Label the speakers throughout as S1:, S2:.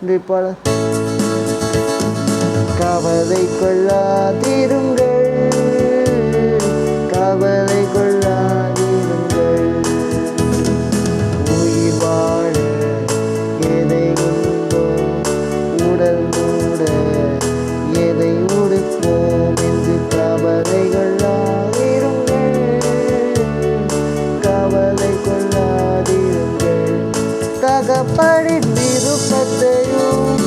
S1: de para தகப்படின் விருப்பத்தையும்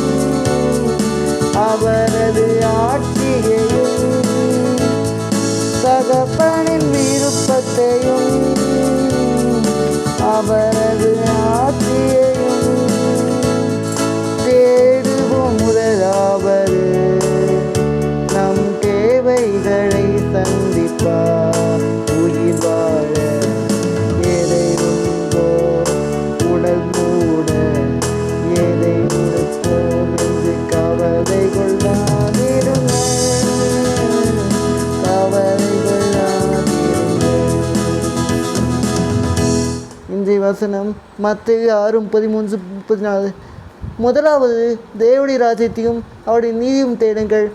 S1: அவரது ஆட்சியையும் தகப்பனின் விருப்பத்தையும் அவரது பதினஞ்சு வசனம் மத்திய ஆறு பதிமூன்று முப்பத்தி நாலு முதலாவது தேவனுடைய ராஜ்யத்தையும் அவருடைய நீதியும் தேடுங்கள்.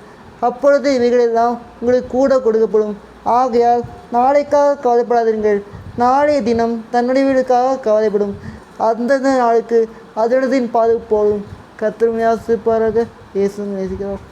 S1: அப்பொழுது இவைகளெல்லாம் உங்களுக்கு கூட கொடுக்கப்படும். ஆகையால் நாளைக்காக கவலைப்படாதீர்கள் நாளைய தினம் தன்னுடைய வீடுக்காக கவலைப்படும். அந்தந்த நாளுக்கு அதனதின் பாதுகாப்பு போடும் கத்திரமையாசிப்பாராக இயேசு நேசிக்கிறோம்.